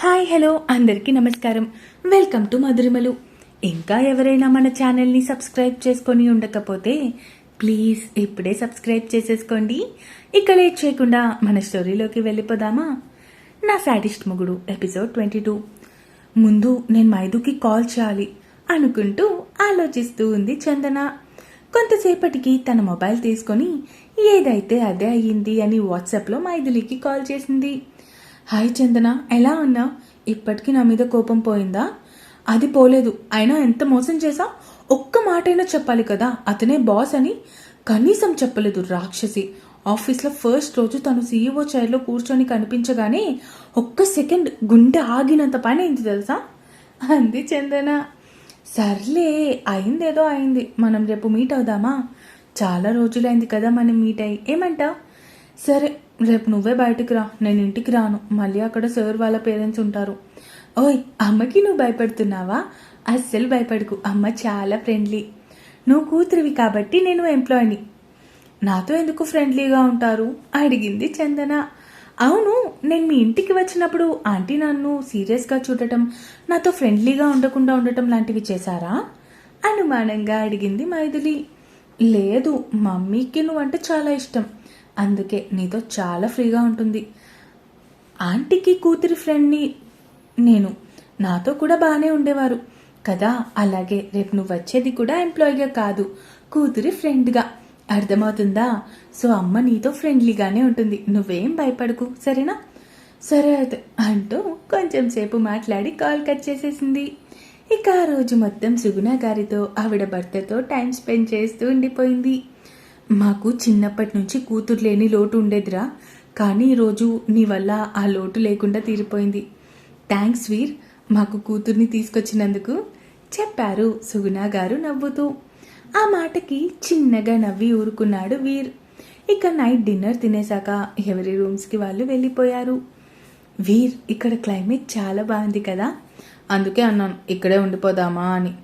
Hi hello అందరికీ నమస్కారం. Welcome to Madhurimalu. ఇంకా ఎవరైనా మన ఛానల్ని సబ్స్క్రైబ్ చేసుకొని ఉండకపోతే ప్లీజ్ ఇప్పుడే సబ్స్క్రైబ్ చేసేసుకోండి. ఇక లేట్ చేయకుండా మన స్టోరీలోకి వెళ్ళిపోదామా? నా సాడిస్ట్ మొగుడు ఎపిసోడ్ ట్వంటీ టూ. ముందు నేను మైదుకి కాల్ చేయాలి అనుకుంటూ ఆలోచిస్తూ ఉంది చందన. కొంతసేపటికి తన మొబైల్ తీసుకొని ఏదైతే అదే అయ్యింది అని వాట్సాప్లో మైథిలికి కాల్ చేసింది. హాయ్ చందన ఎలా అన్నా ఇప్పటికీ నా మీద కోపం పోయిందా? అది పోలేదు. అయినా ఎంత మోసం చేసా ఒక్క మాటైనా చెప్పాలి కదా. అతనే బాస్ అని కనీసం చెప్పలేదు రాక్షసి. ఆఫీస్లో ఫస్ట్ రోజు తను సీఈఓ చైర్లో కూర్చొని కనిపించగానే ఒక్క సెకండ్ గుండె ఆగినంత పని అయింది తెలుసా? అంది చందన. సర్లే అయిందేదో అయింది. మనం రేపు మీట్ అవుదామా? చాలా రోజులైంది కదా మనం మీట్ అయ్యి ఏమంటావు? సరే రేపు నువ్వే బయటికి రా. నేను ఇంటికి రాను. మళ్ళీ అక్కడ సార్ వాళ్ళ పేరెంట్స్ ఉంటారు. ఓయ్ అమ్మకి నువ్వు భయపడుతున్నావా? అస్సలు భయపడకు. అమ్మ చాలా ఫ్రెండ్లీ. నువ్వు కూతురివి కాబట్టి నేను ఎంప్లాయీని. నాతో ఎందుకు ఫ్రెండ్లీగా ఉంటారు? అడిగింది చందన. అవును నేను మీ ఇంటికి వచ్చినప్పుడు ఆంటీ నన్ను సీరియస్గా చూడటం నాతో ఫ్రెండ్లీగా ఉండకుండా ఉండటం లాంటివి చేశారా? అనుమానంగా అడిగింది మైథిలి. లేదు మమ్మీకి నువ్వంటే చాలా ఇష్టం. అందుకే నీతో చాలా ఫ్రీగా ఉంటుంది. ఆంటీకి కూతురి ఫ్రెండ్ని నేను నాతో కూడా బాగానే ఉండేవారు. కదా అలాగే రేపు నువ్వు వచ్చేది కూడా ఎంప్లాయీగా కాదు కూతురి ఫ్రెండ్గా. అర్థమవుతుందా? సో అమ్మ నీతో ఫ్రెండ్లీగానే ఉంటుంది. నువ్వేం భయపడకు సరేనా? సరే అయితే అంటూ కొంచెం సేపు మాట్లాడి కాల్ కట్ చేసేసింది. ఇక ఆ రోజు మొత్తం సుగుణ గారితో ఆవిడ భర్తతో టైం స్పెండ్ చేస్తూ ఉండిపోయింది. మాకు చిన్నప్పటి నుంచి కూతురు లేని లోటు ఉండేదిరా. కానీ ఈరోజు నీ వల్ల ఆ లోటు లేకుండా తీరిపోయింది. థ్యాంక్స్ వీర్ మాకు కూతుర్ని తీసుకొచ్చినందుకు చెప్పారు సుగుణ గారు నవ్వుతూ. ఆ మాటకి చిన్నగా నవ్వి ఊరుకున్నాడు వీర్. ఇక నైట్ డిన్నర్ తినేశాక ఎవరి రూమ్స్కి వాళ్ళు వెళ్ళిపోయారు. వీర్ ఇక్కడ క్లైమేట్ చాలా బాగుంది కదా? అందుకే అన్నాను ఇక్కడే ఉండిపోదామా అని.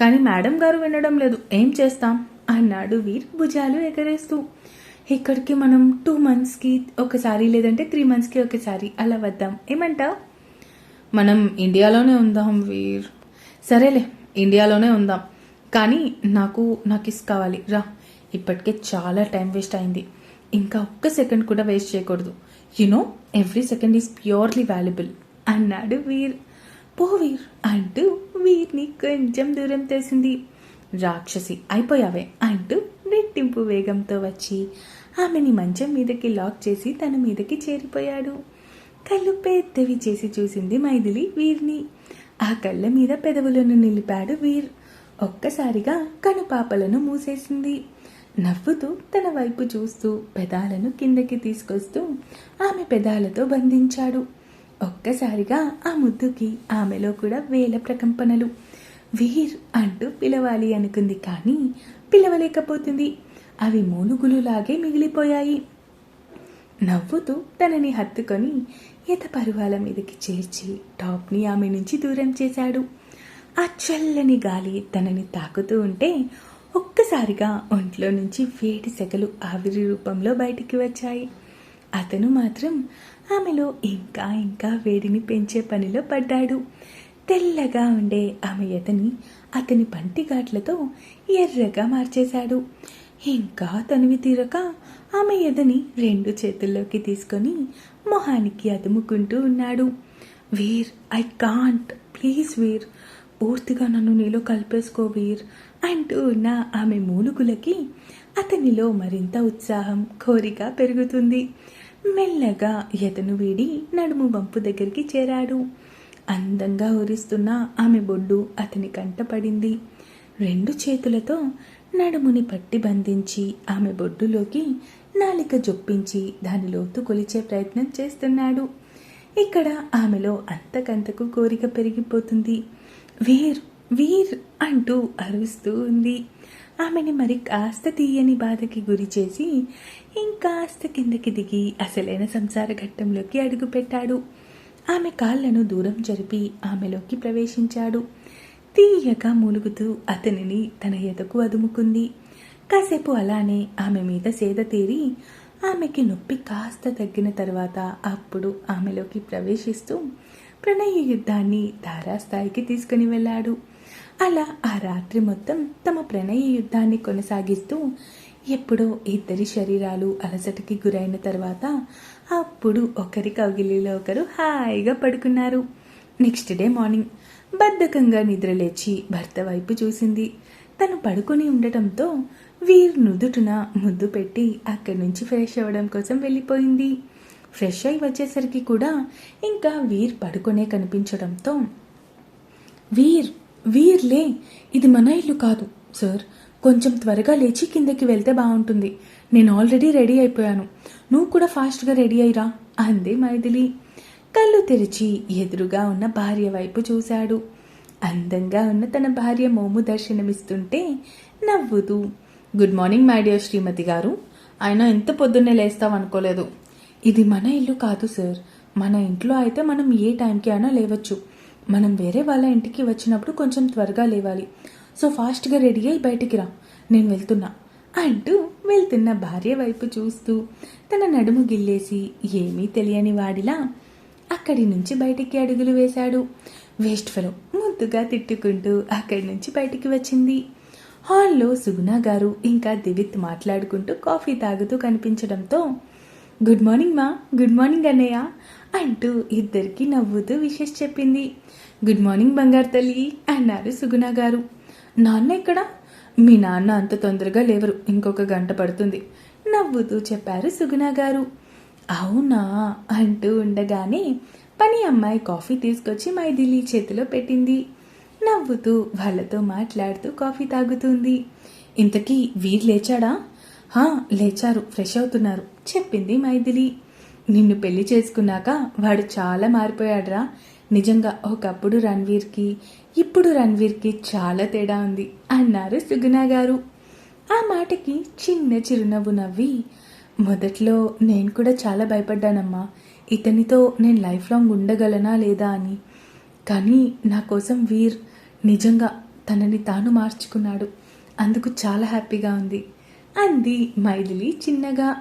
కానీ మేడం గారు వినడం లేదు. ఏం చేస్తాం? అన్నాడు వీర్. భుజాలు ఎగరేస్తూ ఇక్కడికి మనం టూ మంత్స్కి ఒకసారి లేదంటే త్రీ మంత్స్కి ఒకసారి అలా వద్దాం. ఏమంటావు? మనం ఇండియాలోనే ఉందాం వీర్. సరేలే ఇండియాలోనే ఉందాం. కానీ నాకు నాకు ఇస్ కావాలి. రా ఇప్పటికే చాలా టైం వేస్ట్ అయింది. ఇంకా ఒక్క సెకండ్ కూడా వేస్ట్ చేయకూడదు. You know every second is purely valuable అన్నాడు వీర్. పో వీర్ అంటూ వీర్ని కొంచెం దూరం తెసింది. రాక్షసి అయిపోయావే అంటూ రెట్టింపు వేగంతో వచ్చి ఆమెని మంచం మీదకి లాక్ చేసి తన మీదకి చేరిపోయాడు. కళ్ళు పెద్దవి చేసి చూసింది మైథిలి వీర్ని. ఆ కళ్ళ మీద పెదవులను నిలిపాడు వీర్. ఒక్కసారిగా కనుపాపలను మూసేసింది. నవ్వుతూ తన వైపు చూస్తూ పెదాలను కిందకి తీసుకొస్తూ ఆమె పెదాలతో బంధించాడు. ఒక్కసారిగా ఆ ముద్దుకి ఆమెలో కూడా వేల ప్రకంపనలు. వీర్ అంటూ పిలవాలి అనుకుంది కానీ పిలవలేకపోతుంది. అవి మూనుగులులాగే మిగిలిపోయాయి. నవ్వుతూ తనని హత్తుకొని ఈత పరువాల మీదకి చేర్చి టాప్ని ఆమె నుంచి దూరం చేశాడు. ఆ చల్లని గాలి తనని తాకుతూ ఉంటే ఒక్కసారిగా ఒంట్లో నుంచి వేడి సెగలు ఆవిరి రూపంలో బయటికి వచ్చాయి. అతను మాత్రం ఆమెలో ఇంకా ఇంకా వేడిని పెంచే పనిలో పడ్డాడు. తెల్లగా ఉండే ఆమె ఎతని అతని పంటిఘాట్లతో ఎర్రగా మార్చేశాడు. ఇంకా తనివి తీరక ఆమె ఎదని రెండు చేతుల్లోకి తీసుకొని మొహానికి అదుముకుంటూ ఉన్నాడు. Veer I can't. Please Veer. పూర్తిగా నన్ను నీలో కలిపేసుకో వీర్ అంటూ ఉన్న ఆమె మూలుగులకి అతనిలో మరింత ఉత్సాహం కోరిక పెరుగుతుంది. మెల్లగా ఎతను వీడి నడుము వంపు దగ్గరికి చేరాడు. అందంగా ఊరిస్తున్న ఆమె బొడ్డు అతని కంటపడింది రెండు చేతులతో నడుముని పట్టి బంధించి ఆమె బొడ్డులోకి నాలిక జొప్పించి దాని లోతు కొలిచే ప్రయత్నం చేస్తున్నాడు. ఇక్కడ ఆమెలో అంతకంతకు కోరిక పెరిగిపోతుంది. వీర్ వీర్ అంటూ అరుస్తూ ఉంది. ఆమెని మరి కాస్త తీయని బాధకి గురి చేసి ఇంకాస్త కిందకి దిగి అసలైన సంసార ఘట్టంలోకి అడుగుపెట్టాడు. ఆమె కాళ్ళను దూరం జరిపి ఆమెలోకి ప్రవేశించాడు. తీయగా మూలుగుతూ అతనిని తన ఎదకు అదుముకుంది. కాసేపు అలానే ఆమె మీద సేద తీరి ఆమెకి నొప్పి కాస్త తగ్గిన తర్వాత అప్పుడు ఆమెలోకి ప్రవేశిస్తూ ప్రణయ యుద్ధాన్ని తారాస్థాయికి తీసుకుని వెళ్ళాడు. అలా ఆ రాత్రి మొత్తం తమ ప్రణయ యుద్ధాన్ని కొనసాగిస్తూ ఎప్పుడో ఇద్దరి శరీరాలు అలసటకి గురైన తర్వాత అప్పుడు ఒకరి కౌగిలిలో ఒకరు హాయిగా పడుకున్నారు. నెక్స్ట్ డే మార్నింగ్ బద్ధకంగా నిద్రలేచి భర్త వైపు చూసింది. తను పడుకొని ఉండటంతో వీర్ నుదుటున ముద్దు పెట్టి అక్కడి నుంచి ఫ్రెష్ అవ్వడం కోసం వెళ్ళిపోయింది. ఫ్రెష్ అయి వచ్చేసరికి కూడా ఇంకా వీర్ పడుకొనే కనిపించడంతో వీర్ వీర్లే ఇది మన ఇల్లు కాదు సార్. కొంచెం త్వరగా లేచి కిందకి వెళ్తే బాగుంటుంది. నేను ఆల్రెడీ రెడీ అయిపోయాను. నువ్వు కూడా ఫాస్ట్గా రెడీ అయ్యిరా అంది మైథిలి. కళ్ళు తెరిచి ఎదురుగా ఉన్న భార్య వైపు చూశాడు. అందంగా ఉన్న తన భార్య మోము దర్శనమిస్తుంటే నవ్వుతూ గుడ్ మార్నింగ్ మై డియర్ శ్రీమతి గారు. ఆయన ఎంత పొద్దున్నే లేస్తాం అనుకోలేదు. ఇది మన ఇల్లు కాదు సార్. మన ఇంట్లో అయితే మనం ఏ టైంకి అయినా లేవచ్చు. మనం వేరే వాళ్ళ ఇంటికి వచ్చినప్పుడు కొంచెం త్వరగా లేవాలి. సో ఫాస్ట్గా రెడీ అయి బయటికి రా. నేను వెళ్తున్నా. అంటూ వెళ్తున్న భార్య వైపు చూస్తూ తన నడుము గిల్లేసి ఏమీ తెలియని వాడిలా అక్కడి నుంచి బయటికి అడుగులు వేశాడు. వేస్ట్ ఫెలో ముద్దుగా తిట్టుకుంటూ అక్కడి నుంచి బయటికి వచ్చింది. హాల్లో సుగుణ గారు ఇంకా దివిత్ మాట్లాడుకుంటూ కాఫీ తాగుతూ కనిపించడంతో గుడ్ మార్నింగ్ మా గుడ్ మార్నింగ్ అన్నయ్య అంటూ ఇద్దరికి నవ్వుతూ విషెస్ చెప్పింది. గుడ్ మార్నింగ్ బంగారు తల్లి అన్నారు సుగుణ గారు. నాన్న ఎక్కడ? మీ నాన్న అంత తొందరగా లేవరు. ఇంకొక గంట పడుతుంది. నవ్వుతూ చెప్పారు సుగుణ గారు. అవునా? అంటూ ఉండగానే పని అమ్మాయి కాఫీ తీసుకొచ్చి మైథిలి చేతిలో పెట్టింది. నవ్వుతూ వాళ్ళతో మాట్లాడుతూ కాఫీ తాగుతుంది. ఇంతకీ వీరు లేచాడా? హా లేచారు. ఫ్రెష్ అవుతున్నారు. చెప్పింది మైథిలి. నిన్ను పెళ్ళి చేసుకున్నాక వాడు చాలా మారిపోయాడురా. నిజంగా ఒకప్పుడు రణ్వీర్కి ఇప్పుడు రణ్వీర్కి చాలా తేడా ఉంది అన్నారు సుగుణా గారు. ఆ మాటకి చిన్న చిరునవ్వు నవ్వి మొదట్లో నేను కూడా చాలా భయపడ్డానమ్మా. ఇతనితో నేను లైఫ్ లాంగ్ ఉండగలనా లేదా అని. కానీ నా కోసం వీర్ నిజంగా తనని తాను మార్చుకున్నాడు. అందుకు చాలా హ్యాపీగా ఉంది అంది మైథిలి చిన్నగా.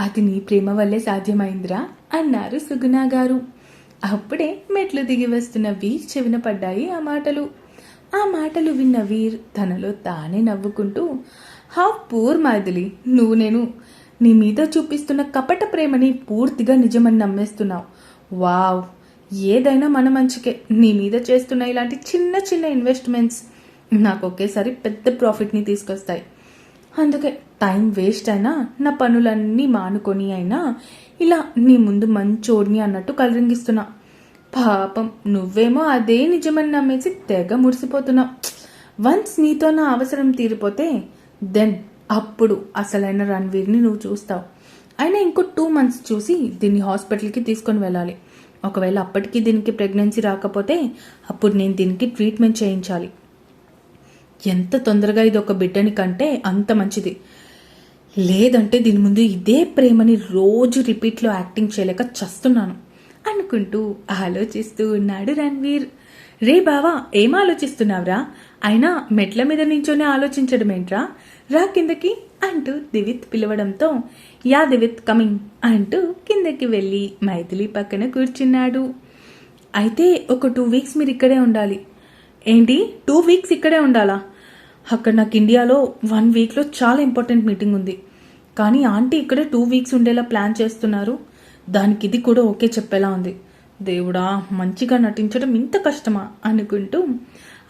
అది నీ ప్రేమ వల్లే సాధ్యమైందిరా అన్నారు సుగుణా గారు. అప్పుడే మెట్లు దిగి వస్తున్న వీర్ చెవిన పడ్డాయి ఆ మాటలు. ఆ మాటలు విన్న వీర్ తనలో తానే నవ్వుకుంటూ హా పూర్ మాదిలి నువ్వు నేను నీ మీద చూపిస్తున్న కపట ప్రేమని పూర్తిగా నిజమని నమ్మేస్తున్నావు. వావ్ ఏదైనా మన మంచికే. నీ మీద చేస్తున్న ఇలాంటి చిన్న చిన్న ఇన్వెస్ట్మెంట్స్ నాకు ఒకేసారి పెద్ద ప్రాఫిట్ని తీసుకొస్తాయి. అందుకే టైం వేస్ట్ అయినా నా పనులన్నీ మానుకొని అయినా ఇలా నీ ముందు మంచోడిని అన్నట్టు కలరింగిస్తున్నా. పాపం నువ్వేమో అదే నిజమని నమ్మేసి తెగ మురిసిపోతున్నావు. వన్స్ నీతో నా అవసరం తీరిపోతే దెన్ అప్పుడు అసలైన రణ్వీర్ని నువ్వు చూస్తావు. అయినా ఇంకో టూ మంత్స్ చూసి దీన్ని హాస్పిటల్కి తీసుకొని వెళ్ళాలి. ఒకవేళ అప్పటికి దీనికి ప్రెగ్నెన్సీ రాకపోతే అప్పుడు నేను దీనికి ట్రీట్మెంట్ చేయించాలి. ఎంత తొందరగా ఇది ఒక బిడ్డని కంటే అంత మంచిది. లేదంటే దీని ముందు ఇదే ప్రేమని రోజు రిపీట్లో యాక్టింగ్ చేయలేక చస్తున్నాను. అనుకుంటూ ఆలోచిస్తూ ఉన్నాడు రణ్వీర్. రే బావా ఏం ఆలోచిస్తున్నావురా? అయినా మెట్ల మీద నించొని ఆలోచించడం ఏంట్రా? రా కిందకి అంటూ దివిత్ పిలవడంతో యా దివిత్ కమింగ్ అంటూ కిందకి వెళ్ళి మైథిలి పక్కన కూర్చున్నాడు. అయితే ఒక టూ వీక్స్ మీరు ఇక్కడే ఉండాలి. ఏంటి? టూ వీక్స్ ఇక్కడే ఉండాలా? అక్కడ నాకు ఇండియాలో వన్ వీక్లో చాలా ఇంపార్టెంట్ మీటింగ్ ఉంది. కానీ ఆంటీ ఇక్కడే టూ వీక్స్ ఉండేలా ప్లాన్ చేస్తున్నారు. దానికి ఇది కూడా ఓకే చెప్పేలా ఉంది. దేవుడా మంచిగా నటించడం ఇంత కష్టమా అనుకుంటూ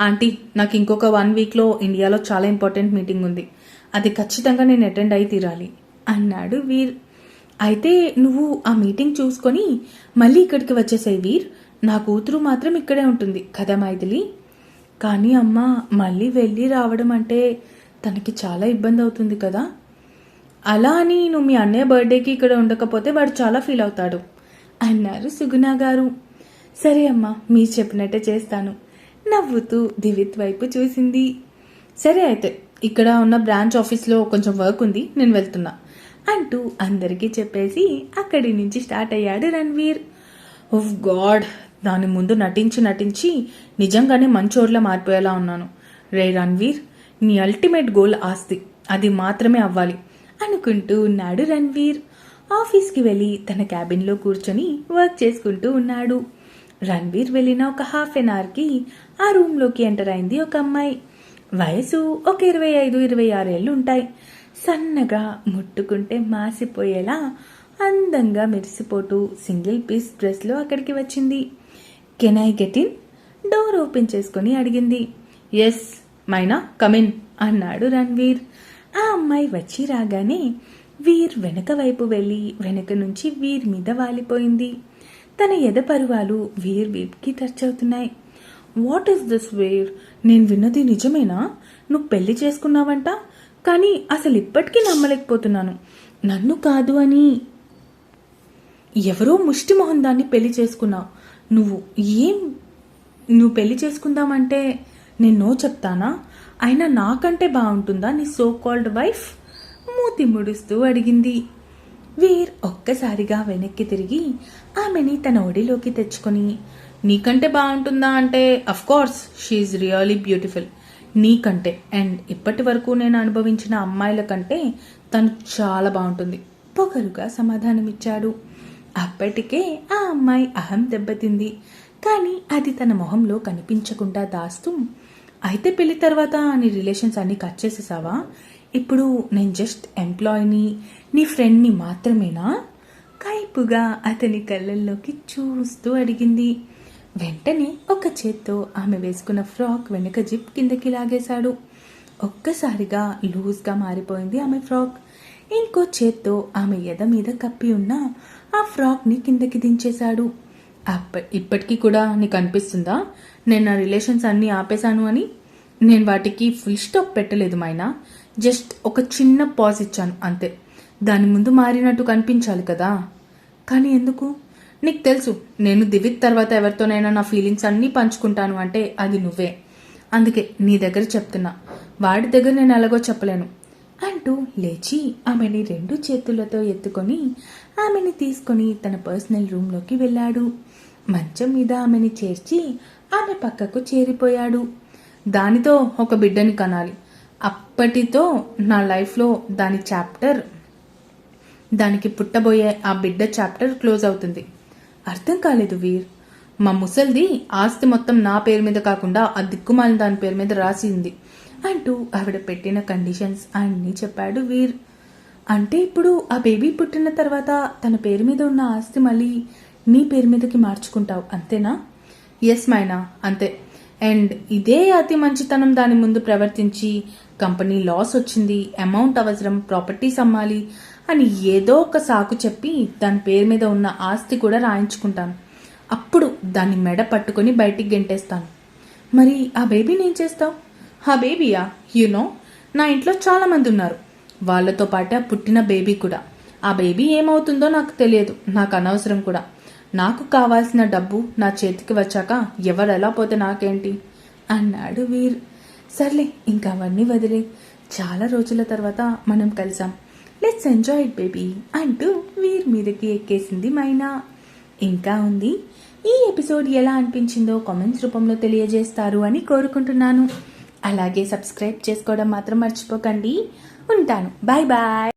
ఆంటీ నాకు ఇంకొక వన్ వీక్లో ఇండియాలో చాలా ఇంపార్టెంట్ మీటింగ్ ఉంది. అది ఖచ్చితంగా నేను అటెండ్ అయి తీరాలి అన్నాడు వీర్. అయితే నువ్వు ఆ మీటింగ్ చూసుకొని మళ్ళీ ఇక్కడికి వచ్చేసాయి వీర్. నా కూతురు మాత్రం ఇక్కడే ఉంటుంది. కదా మైథిలి? కానీ అమ్మ మళ్ళీ వెళ్ళి రావడం అంటే తనకి చాలా ఇబ్బంది అవుతుంది కదా. అలా అని నువ్వు మీ అన్నయ్య బర్త్డేకి ఇక్కడ ఉండకపోతే వాడు చాలా ఫీల్ అవుతాడు. అన్నారు సుగుణ గారు. సరే అమ్మా మీరు చెప్పినట్టే చేస్తాను. నవ్వుతూ దివిత్ వైపు చూసింది. సరే అయితే ఇక్కడ ఉన్న బ్రాంచ్ ఆఫీస్లో కొంచెం వర్క్ ఉంది నేను వెళ్తున్నా అంటూ అందరికీ చెప్పేసి అక్కడి నుంచి స్టార్ట్ అయ్యాడు రణ్వీర్. ఓఫ్ గాడ్ దాని ముందు నటించి నటించి నిజంగానే మంచోడ్లా మారిపోయేలా ఉన్నాను. రే రణ్వీర్ నీ అల్టిమేట్ గోల్ ఆస్తి. అది మాత్రమే అవ్వాలి. అనుకుంటూ ఉన్నాడు రణ్వీర్. ఆఫీస్కి వెళ్ళి తన క్యాబిన్లో కూర్చొని వర్క్ చేసుకుంటూ ఉన్నాడు. రణ్వీర్ వెళ్ళిన ఒక హాఫ్ ఎన్ అవర్కి ఆ రూమ్లోకి ఎంటర్ అయింది ఒక అమ్మాయి. వయసు ఒక ఇరవై ఐదు ఇరవై ఆరేళ్ళు ఉంటాయి. సన్నగా ముట్టుకుంటే మాసిపోయేలా అందంగా మెరిసిపోతూ సింగిల్ పీస్ డ్రెస్లో అక్కడికి వచ్చింది. Can I get in? Door open చేసుకొని అడిగింది. ఎస్ మైనా కమిన్ అన్నాడు రణ్వీర్. ఆ అమ్మాయి వచ్చి రాగానే వీర్ వెనక వైపు వెళ్ళి వెనక నుంచి వీర్ మీద వాలిపోయింది. తన ఎదపరువాలు వీర్ వీప్కి టచ్ అవుతున్నాయి. What is this where? నేను విన్నది నిజమేనా? నువ్వు పెళ్ళి చేసుకున్నావంట? కానీ అసలు ఇప్పటికీ నమ్మలేకపోతున్నాను. నన్ను కాదు అని. ఎవరో ముష్టి మొహం దాన్ని పెళ్ళి చేసుకున్నావు నువ్వు ఏం నువ్వు పెళ్ళి చేసుకుందామంటే నేను నో చెప్తానా? అయినా నాకంటే బాగుంటుందా నీ సో కాల్డ్ వైఫ్ మూతి ముడుస్తూ అడిగింది. వీర్ ఒక్కసారిగా వెనక్కి తిరిగి ఆమెని తన ఒడిలోకి తెచ్చుకొని నీకంటే బాగుంటుందా అంటే of course she really beautiful నీకంటే అండ్ ఇప్పటి వరకు నేను అనుభవించిన అమ్మాయిల కంటే తను చాలా బాగుంటుంది. పొగరుగా సమాధానమిచ్చాడు. అప్పటికే ఆ అమ్మాయి అహం దెబ్బతింది. కానీ అది తన మొహంలో కనిపించకుండా దాస్తూ అయితే పెళ్ళి తర్వాత నీ రిలేషన్స్ అన్ని కట్ చేసేసావా? ఇప్పుడు నేను జస్ట్ ఎంప్లాయీని నీ ఫ్రెండ్ని మాత్రమేనా? కైపుగా అతని కళ్ళల్లోకి చూస్తూ అడిగింది. వెంటనే ఒక చేత్తో ఆమె వేసుకున్న ఫ్రాక్ వెనుక జిప్ కిందకి లాగేశాడు. ఒక్కసారిగా లూజ్గా మారిపోయింది ఆమె ఫ్రాక్. ఇంకో చేత్తో ఆమె ఎద మీద కప్పి ఉన్న ఆ ఫ్రాక్ని కిందకి దించేశాడు. అప్ప ఇప్పటికీ కూడా నీకు అనిపిస్తుందా? నేను నా రిలేషన్స్ అన్నీ ఆపేశాను అని? నేను వాటికి ఫుల్ స్టాప్ పెట్టలేదు మైనా. జస్ట్ ఒక చిన్న పాజ్ ఇచ్చాను అంతే. దాని ముందు మారినట్టు కనిపించాలి కదా. కానీ ఎందుకు? నీకు తెలుసు నేను దివిత్ తర్వాత ఎవరితోనైనా నా ఫీలింగ్స్ అన్నీ పంచుకుంటాను అంటే అది నువ్వే. అందుకే నీ దగ్గర చెప్తున్నా. వాడి దగ్గర నేను ఎలాగో చెప్పలేను. అంటూ లేచి ఆమెని రెండు చేతులతో ఎత్తుకొని ఆమెని తీసుకొని తన పర్సనల్ రూమ్లోకి వెళ్ళాడు. మంచం మీద ఆమెని చేర్చి ఆమె పక్కకు చేరిపోయాడు. దానితో ఒక బిడ్డని కనాలి. అప్పటితో నా లైఫ్లో దాని చాప్టర్ దానికి పుట్టబోయే ఆ బిడ్డ చాప్టర్ క్లోజ్ అవుతుంది. అర్థం కాలేదు వీర్. మా ముసల్ది ఆస్తి మొత్తం నా పేరు మీద కాకుండా ఆ దిక్కుమాలిన దాని పేరు మీద రాసి ఉంది అంటూ ఆవిడ పెట్టిన కండిషన్స్ అన్నీ చెప్పాడు వీర్. అంటే ఇప్పుడు ఆ బేబీ పుట్టిన తర్వాత తన పేరు మీద ఉన్న ఆస్తి మళ్ళీ నీ పేరు మీదకి మార్చుకుంటావు అంతేనా? ఎస్ మైనా అంతే. అండ్ ఇదే అతి మంచితనం దాని ముందు ప్రవర్తించి కంపెనీ లాస్ వచ్చింది అమౌంట్ అవసరం ప్రాపర్టీస్ అమ్మాలి అని ఏదో ఒక సాకు చెప్పి దాని పేరు మీద ఉన్న ఆస్తి కూడా రాయించుకుంటాను. అప్పుడు దాన్ని మెడ పట్టుకొని బయటికి గెంటేస్తాను. మరి ఆ బేబీని ఏం చేస్తావు? ఆ బేబీయా యూనో నా ఇంట్లో చాలామంది ఉన్నారు. వాళ్ళతో పాటు ఆ పుట్టిన బేబీ కూడా. ఆ బేబీ ఏమవుతుందో నాకు తెలియదు. నాకు అనవసరం కూడా. నాకు కావాల్సిన డబ్బు నా చేతికి వచ్చాక ఎవరు ఎలా పోతే నాకేంటి? అన్నాడు వీర్. సర్లే ఇంకా అవన్నీ వదిలే. చాలా రోజుల తర్వాత మనం కలిసాం. లెట్స్ ఎంజాయ్ ఇట్ బేబీ అంటూ వీర్ మీదకి ఎక్కేసింది మైనా. ఇంకా ఉంది. ఈ ఎపిసోడ్ ఎలా అనిపించిందో కామెంట్స్ రూపంలో తెలియజేస్తారు అని కోరుకుంటున్నాను. అలాగే సబ్స్క్రైబ్ చేసుకోవడం మాత్రం మర్చిపోకండి. ఉంటాను బాయ్ బాయ్.